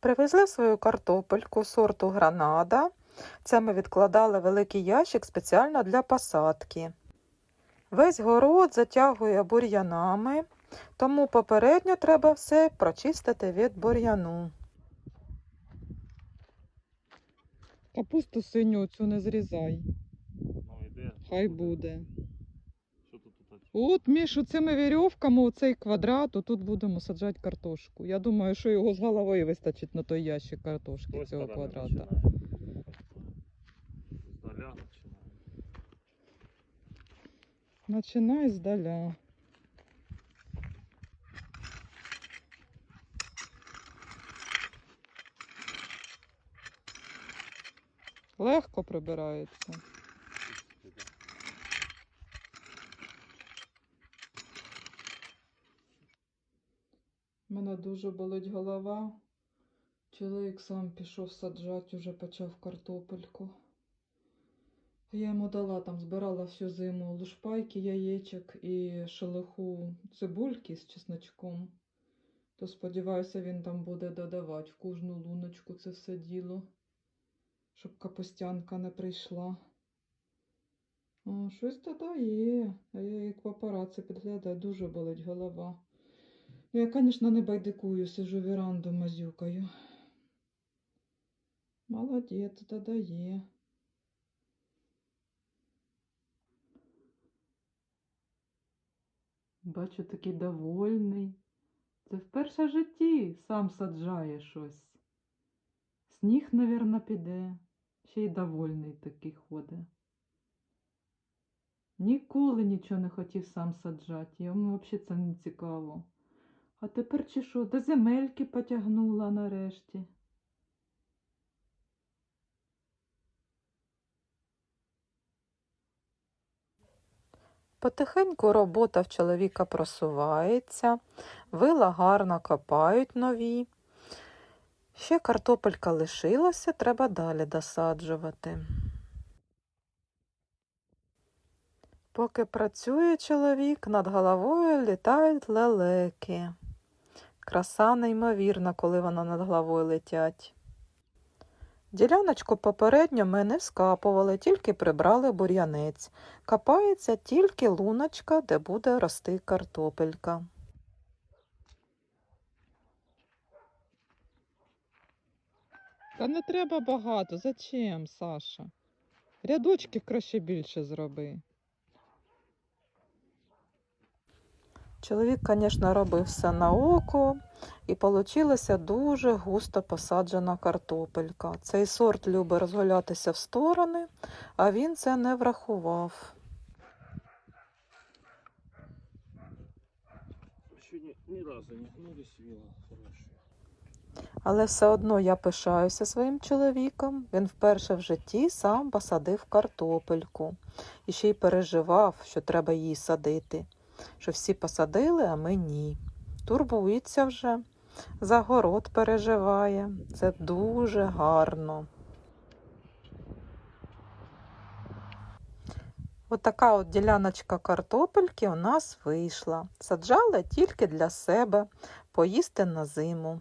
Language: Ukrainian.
Привезли свою картопельку сорту гранада. Це ми відкладали великий ящик спеціально для посадки. Весь город затягує бур'янами, тому попередньо треба все прочистити від бур'яну. Капусту синю цю не зрізай, Ну йде. хай буде. От між цими вірьовками оцей квадрат, тут будемо саджати картошку. Я думаю, що його з головою вистачить на той ящик картошки Ось цього квадрата. починає. Здаля починає. Починай здаля. Легко прибирається. Мене дуже болить голова. Чоловік сам пішов саджати, уже почав картопельку. Я йому дала там, збирала всю зиму лушпайки, яєчок і шелуху цибульки з чесночком. То сподіваюся, він там буде додавати в кожну луночку це все діло, щоб капустянка не прийшла. О, щось додає. А я як папараці підглядаю, дуже болить голова. Я, звісно, не байдикую, сижу віранду мазюкаю. Молодець, додає. Бачу, такий довольний. Це вперше в житті сам саджає щось. Сніг, навірно, піде. Ще й довольний такий ходить. Ніколи нічого не хотів сам саджати. Йому взагалі це не цікаво. А тепер чи що, до земельки потягнула нарешті. Потихеньку робота в чоловіка просувається, вила гарно копають нові. Ще картопелька лишилася, треба далі досаджувати. Поки працює чоловік, над головою літають лелеки. Краса неймовірна, коли вона над головою летять. Діляночку попередньо ми не вскапували, тільки прибрали бур'янець. Копається тільки луночка, де буде рости картопелька. Та не треба багато. Зачем, Саша? Рядочки краще більше зроби. Чоловік, звісно, робив все на око, і вийшла дуже густо посаджена картопелька. Цей сорт любить розгулятися в сторони, а він це не врахував. Ні, разу. Але все одно я пишаюся своїм чоловіком. Він вперше в житті сам посадив картопельку і ще й переживав, що треба її садити. Що всі посадили, а ми ні. Турбується вже, за город переживає. Це дуже гарно. От от діляночка картопельки у нас вийшла. Саджала тільки для себе, поїсти на зиму.